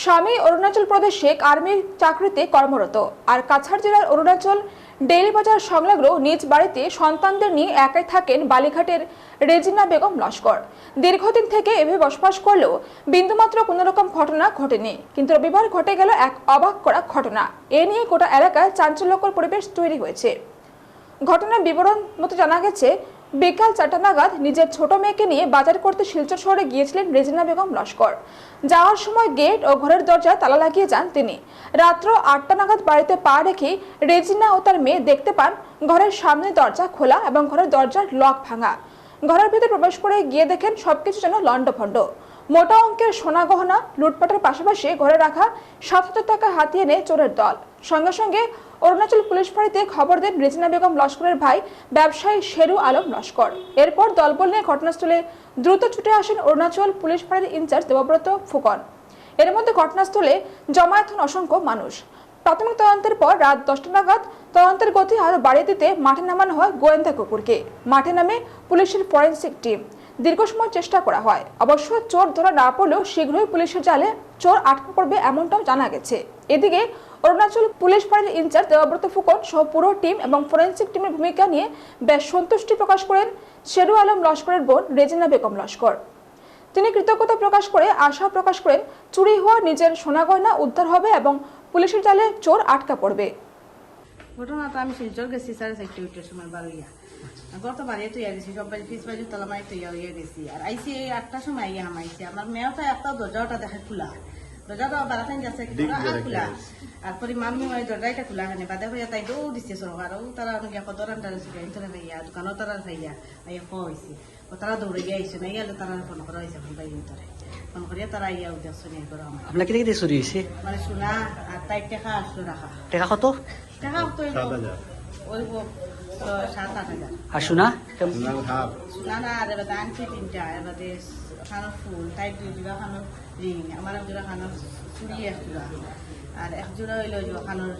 স্বামী অরুণাচল প্রদেশে আর্মির চাকরিতে কর্মরত। আর কাছাড় জেলার অরুণাচল ডেইলি বাজার সংলগ্ন নিজ বাড়িতে সন্তানদের নিয়ে একাই থাকেন বালিঘাটের রেজিনা বেগম লস্কর। দীর্ঘদিন থেকে এভাবে বসবাস করলেও বিন্দুমাত্র কোনো রকম ঘটনা ঘটেনি। কিন্তু রবিবার ঘটে গেল এক অবাক করা ঘটনা। এ নিয়ে গোটা এলাকায় চাঞ্চল্যকর পরিবেশ তৈরি হয়েছে। ঘটনার বিবরণ মতো জানা গেছে বিকাল চারটা নাগাদ নিজের ছোট মেয়েকে নিয়ে বাজার করতে শিলচর শহরে গিয়েছিলেন রেজিনা বেগম লস্কর। যাওয়ার সময় গেট ও ঘরের দরজায় তালা লাগিয়ে যান তিনি। রাত্র আটটা নাগাদ বাড়িতে পা রেখে রেজিনা ও তার মেয়ে দেখতে পান ঘরের সামনে দরজা খোলা এবং ঘরের দরজার লক ভাঙা। ঘরের ভেতরে প্রবেশ করে গিয়ে দেখেন সবকিছু যেন লণ্ডভণ্ড। মোটা অঙ্কের সোনা গহনা লুটপাটের পাশাপাশি ঘরে রাখা সাত হাজার টাকা হাতিয়ে নেয় চোরের দল। সঙ্গে সঙ্গে অরুণাচল পুলিশ ফাঁড়িতে খবর দেন রেজিনা বেগম লস্করের ভাই ব্যবসায়ী শেরু আলম লস্কর। এরপর দলবল নিয়ে ঘটনাস্থলে দ্রুত ছুটে আসেন অরুণাচল পুলিশ ফাঁড়ির ইনচার্জ দেবব্রত ফুকন। এর মধ্যে ঘটনাস্থলে জমায়েত হন অসংখ্য মানুষ। প্রাথমিক তদন্তের পর রাত দশটা নাগাদ তদন্তের গতি আরও বাড়িয়ে দিতে মাঠে নামানো হয় গোয়েন্দা কুকুরকে। মাঠে নামে পুলিশের ফরেন্সিক টিম। দীর্ঘ সময় চেষ্টা করা হয়। অবশ্য চোর ধরা না পড়লেও শীঘ্রই পুলিশের জালে চোর আটকা পড়বে এমনটাও জানা গেছে। এদিকে অরুণাচল পুলিশ ফাঁড়ির ইনচার্জ দেবব্রত ফুকন সহ পুরো টিম এবং ফরেন্সিক টিমের ভূমিকা নিয়ে বেশ সন্তুষ্টি প্রকাশ করেন শেরু আলম লস্করের বোন রেজিনা বেগম লস্কর। তিনি কৃতজ্ঞতা প্রকাশ করে আশা প্রকাশ করেন, চুরি হওয়া নিজের সোনা গয়না উদ্ধার হবে এবং পুলিশের জালে চোর আটকা পড়বে। ঘটনাটা আমি শিলচর গেছি সাড়ে চারটে উঠে সময় বারোইয়া গত বাড়িয়ে তৈয়া গেছি সব বাড়ি পিস বাড়ি তলা মারি তৈয়া হইয়া গেছি আর আইসি এই আটটার সময় ইয়া হামাইছে আমার তো একটা দরজাটা দেখে খোলা। দরজাটা বারাখান যাচ্ছে খোলা। আর পরে মামি ওই দরজাটা খোলা খানে বাদে হইয়া তাই দৌড় দিচ্ছে সরকার ও তারা গিয়া কত রান্ডার ইন্টারে ভাইয়া দোকানও তারা ভাইয়া। আইয়া খাওয়া হয়েছে ও তারা দৌড়ে গিয়া আইসে না ইয়ালে তারা ফোন করা হয়েছে পাই ভিতরে। ফোন করিয়া তারা ইয়া উদ্দেশ্য নিয়ে করা আমার আপনার কেটে কেটে চুরি হয়েছে মানে সোনা আর তাই টেকা আসলো রাখা টাকা কত টাকা তো ওই সাত আট হাজার আর শোনা না না আর এবার আনছি তিনটা এবার খানোর ফুল তাই দুই জোড়া খানোর রিং আমার এক জোড়া খানোর চুড়ি এক জোড়া আর এক জোড়া হইল খানোর